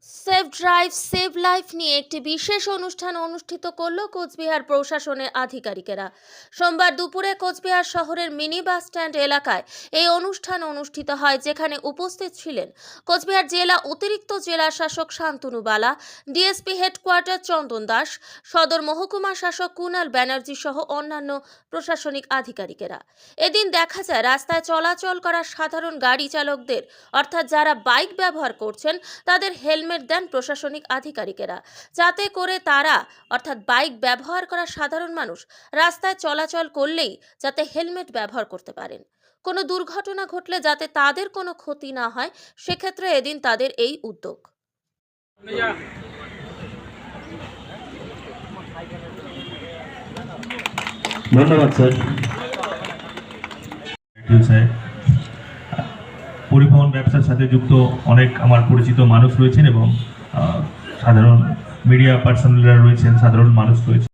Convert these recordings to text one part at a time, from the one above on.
So save drive, save life নিয়ে একটি বিশেষ অনুষ্ঠান অনুষ্ঠিত করল কোচবিহার প্রশাসনের আধিকারিকেরা। সোমবার দুপুরে কোচবিহার শহরের মিনি বাস স্ট্যান্ড এলাকায় এই অনুষ্ঠান অনুষ্ঠিত হয়, যেখানে উপস্থিত ছিলেন কোচবিহার জেলা অতিরিক্ত জেলা শাসক শান্তনু বালা, ডিএসপি হেডকোয়ার্টার চন্দন দাস, সদর মহকুমা শাসক কুনাল ব্যানার্জি সহ অন্যান্য প্রশাসনিক আধিকারিকেরা। এদিন দেখা যায়, রাস্তায় চলাচল করা সাধারণ গাড়ি চালকদের, অর্থাৎ যারা বাইক ব্যবহার করছেন, তাদের হেলমেট দেন প্রশাসনিক আধিকারিকেরা। যাতে করে তারা অর্থাৎ বাইক ব্যবহার করা সাধারণ মানুষ রাস্তায় চলাচল করলেই যাতে হেলমেট ব্যবহার করতে পারেন। কোনো দুর্ঘটনা ঘটলে যাতে তাদের কোনো ক্ষতি না হয় সেক্ষেত্রে এদিন তাদের এই উদ্যোগ। ধন্যবাদ স্যার। Thank you sir. পরিবহন ব্যবসার সাথে যুক্ত অনেক আমার পরিচিত মানুষ রয়েছেন এবং সাধারণ মিডিয়া পার্সোনালরা রয়েছেন সাধারণ মানুষ রয়েছে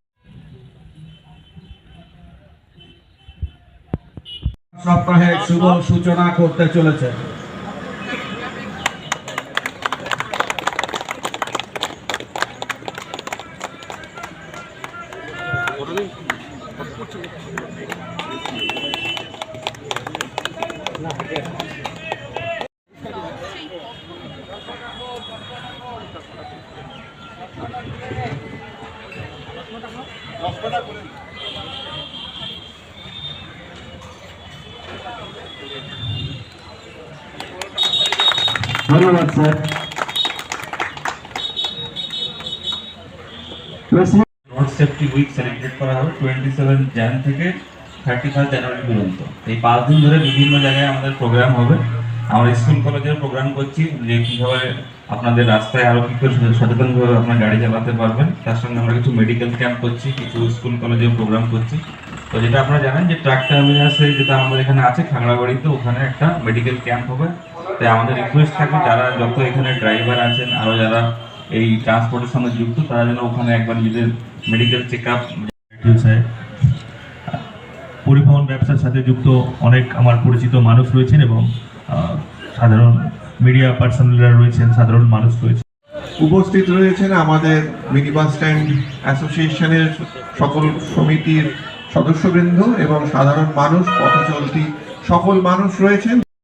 সপ্তাহে শুভ সূচনা করতে চলেছে। ধন্যবাদ sir road safety week celebrate করা হবে টোয়েন্টি সেভেন জ্যান থেকে থার্টি ফার্স্ট জানুয়ারি পর্যন্ত এই পাঁচ দিন ধরে বিভিন্ন জায়গায় আমাদের প্রোগ্রাম হবে আমরা স্কুল কলেজের প্রোগ্রাম করছি, যে কীভাবে আপনাদের রাস্তায় আরও কী করে সচেতনভাবে আপনার গাড়ি চালাতে পারবেন, তার সঙ্গে আমরা কিছু মেডিকেল ক্যাম্প করছি, কিছু স্কুল কলেজের প্রোগ্রাম করছি। তো যেটা আপনারা জানেন যে ট্রাক টার্মিনাসে যেটা আমাদের এখানে আছে, খাগড়াবাড়িতে ওখানে একটা মেডিকেল ক্যাম্প হবে। তাই আমাদের রিকোয়েস্ট থাকবে যারা যত এখানে ড্রাইভার আছেন আরও যারা এই ট্রান্সপোর্টের সঙ্গে যুক্ত, তারা যেন ওখানে একবার নিজেদের মেডিকেল চেক আপ পরিবহন ব্যবসার সাথে যুক্ত অনেক আমার পরিচিত মানুষ রয়েছেন এবং সাধারণ মিডিয়া পার্সোনালরা রয়েছেন, সাধারণ মানুষ রয়েছে। উপস্থিত রয়েছেন আমাদের মিনি বাস স্ট্যান্ড অ্যাসোসিয়েশনের সকল সমিতির সদস্যবৃন্দ এবং সাধারণ মানুষ, পথচলতি সকল মানুষ রয়েছেন।